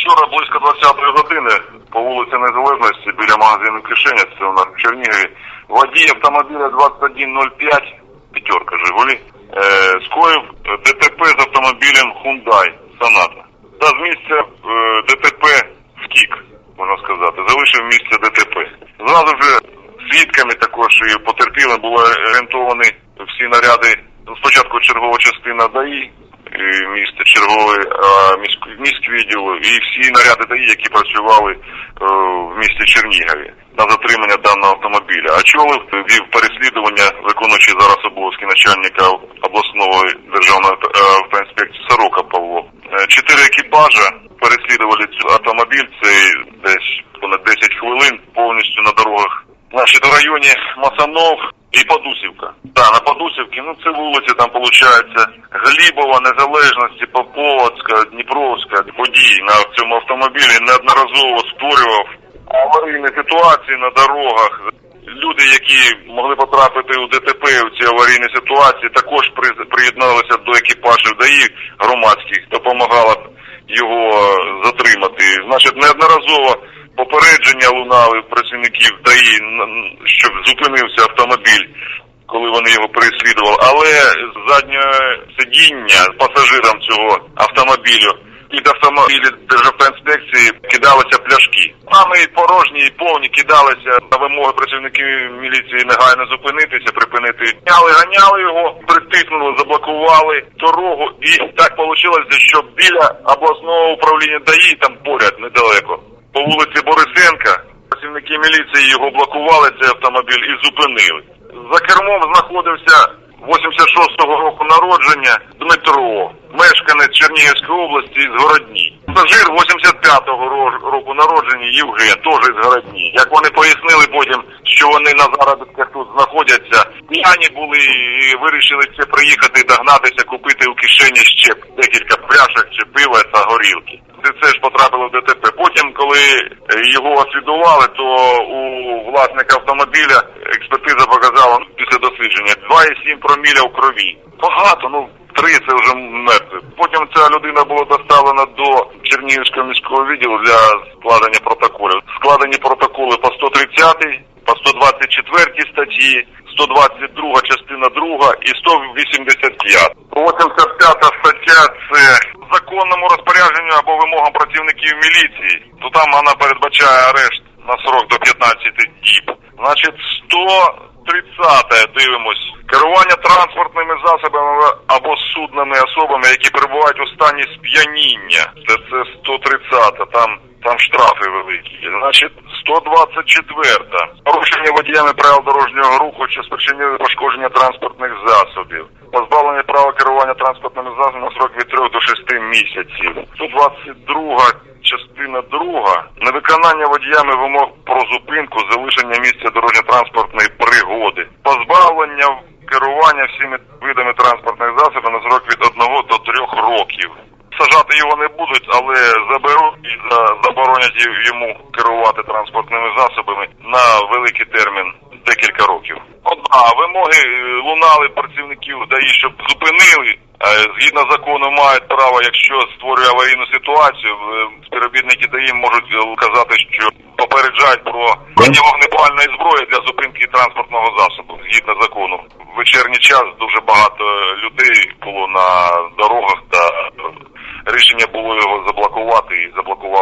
Вчора близько 20-ї години по вулиці Незалежності біля магазину Кишеня, це у нас в Чернігові, водій автомобіля 2105, п'ятерка Жигулі, е, скоїв ДТП з автомобілем Hyundai Sonata. Та з місця е, ДТП втік, можна сказати, залишив місце ДТП. Зразу ж свідками також і потерпілим були орієнтовані всі наряди. Спочатку чергова частина ДАІ, міста черговий а, міськ, міськвідділу і всі наряди ДАІ, які працювали е, в місті Чернігові на затримання даного автомобіля. А Чолов вів переслідування, виконуючи зараз обов'язки начальника обласного державної е, автоінспекції Сорока Павло. Е, Чотири екіпажа переслідували цей автомобіль. Це десь понад 10 хвилин повністю на дорогах. Значить, в районі Масанов і Подусівка. Так, на Подусівці, ну це вулиці, там виходить Глібова, Незалежності, Поповацька, Дніпровська. Водій на цьому автомобілі неодноразово створював аварійні ситуації на дорогах. Люди, які могли потрапити у ДТП в ці аварійні ситуації, також при- приєдналися до екіпажів ДАІ громадських, допомагала його е, затримати. Значить, неодноразово попередження лунали працівників ДАІ, щоб зупинився автомобіль, коли вони його переслідували. Але з заднього сидіння пасажирам цього автомобілю під автомобілі Державтоінспекції кидалися пляшки. Нами порожні, і повні кидалися на вимоги працівників міліції негайно зупинитися, припинити. Ганяли, ганяли його, притиснули, заблокували дорогу. І так вийшло, що біля обласного управління ДАІ, там поряд недалеко, по вулиці Борисенка, працівники міліції його блокували цей автомобіль і зупинили. За кермом знаходився 86-го року народження Дмитро, мешканець Чернігівської області з Городні. Пасажир 85-го ро- року народження Євген, теж з Городні. Як вони пояснили потім, що вони на заробітках тут знаходяться, п'яні були і вирішили це приїхати, догнатися, купити у кишені ще декілька пляшок чи пива та горілки. Це, це ж потрапило в ДТП. Потім, коли е, його освідували, то у власника автомобіля експертиза показала ну, після дослідження 2,7 проміля в крові. Багато, ну три це вже мертві. Потім ця людина була доставлена до Чернігівського міського відділу для складення протоколів. Складені протоколи по 130, по 124 статті, 122 частина 2 і 185. 85 стаття це законному розпорядженню або вимогам працівників міліції, то там вона передбачає арешт на срок до 15 діб. Значить, 130 дивимось. Керування транспортними засобами або судними особами, які перебувають у стані сп'яніння. Це, це 130, там, там штрафи великі. Значить, 124. Порушення водіями правил дорожнього руху, що спричинили пошкодження транспортних засобів. Позбавлення права керування транспортними засобами на срок від 3 до 6 місяців. 122 частина друга невиконання водіями вимог про зупинку, залишення місця дорожньо-транспортної пригоди, позбавлення керування всіми видами транспортних засобів на срок від 1 до 3 років. Сажати його не будуть, але заберуть і за- заборонять йому керувати транспортними засобами на великий термін декілька років. Одна вимоги е, лунали працівників ДАІ, щоб зупинили. Е, Згідно закону мають право, якщо створює аварійну ситуацію, е, співробітники ДАІ можуть вказати, що попереджають про введення вогнепальної зброї для зупинки транспортного засобу згідно закону. В вечірній час дуже багато людей було на дорогах та рішення було його заблокувати і заблокували.